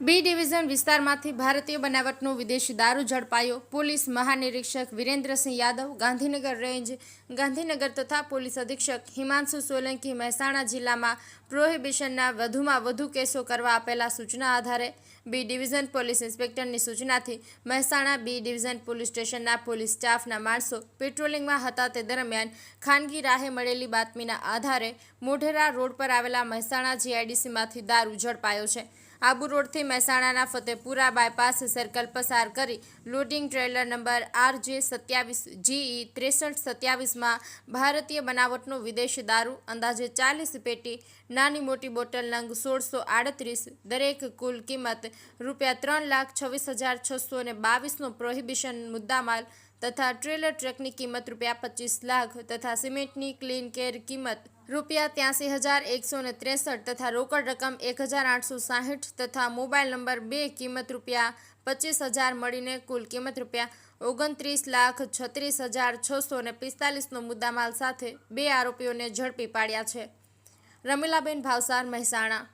Division વિસ્તારમાંથી ભારતીય બનાવટનો વિદેશી દારૂ ઝડપાયો. પોલીસ મહાનિરીક્ષક વિરેન્દ્રસિંહ યાદવ, ગાંધીનગર રેન્જ, ગાંધીનગર તથા પોલીસ અધિક્ષક હિમાંશુ સોલંકી મહેસાણા જિલ્લામાં પ્રોહિબિશનના વધુમાં વધુ કેસો કરવા આપેલા સૂચના આધારે બી ડિવિઝન પોલીસ ઇન્સ્પેક્ટરની સૂચનાથી મહેસાણા બી ડિવિઝન પોલીસ સ્ટેશનના પોલીસ સ્ટાફના માણસો પેટ્રોલિંગમાં હતા તે દરમિયાન ખાનગી રાહે મળેલી બાતમીના આધારે મોઢેરા રોડ પર આવેલા મહેસાણા જીઆઈડીસીમાંથી દારૂ ઝડપાયો છે. આબુ રોડથી મહેસાણાના ફતેપુરા બાયપાસ સર્કલ પસાર કરી લોડિંગ ટ્રેલર નંબર આર જે સત્યાવીસ જીઈ ત્રેસઠ સત્યાવીસમાં ભારતીય બનાવટનો વિદેશી દારૂ, અંદાજે ચાલીસ પેટી, નાની મોટી બોટલ નંગ સોળસો આડત્રીસ, દરેક કુલ કિંમત રૂપિયા ત્રણ લાખ છવ્વીસ હજાર છસો બાવીસનો પ્રોહિબિશન મુદ્દામાલ તથા ટ્રેલર ટ્રકની કિંમત રૂપિયા પચીસ લાખ તથા સિમેન્ટની ક્લીન કેર કિંમત રૂપિયા ત્યાંસી હજાર એકસો ને ત્રેસઠ તથા રોકડ રકમ એક હજાર આઠસો સાહીઠ તથા મોબાઈલ નંબર બે કિંમત રૂપિયા પચીસ હજાર મળીને કુલ કિંમત રૂપિયા ઓગણત્રીસ લાખ છત્રીસ હજાર છસો ને પિસ્તાલીસનો મુદ્દામાલ સાથે બે આરોપીઓને ઝડપી પાડ્યા છે. રમીલાબેન ભાવસાર મહેસાણા.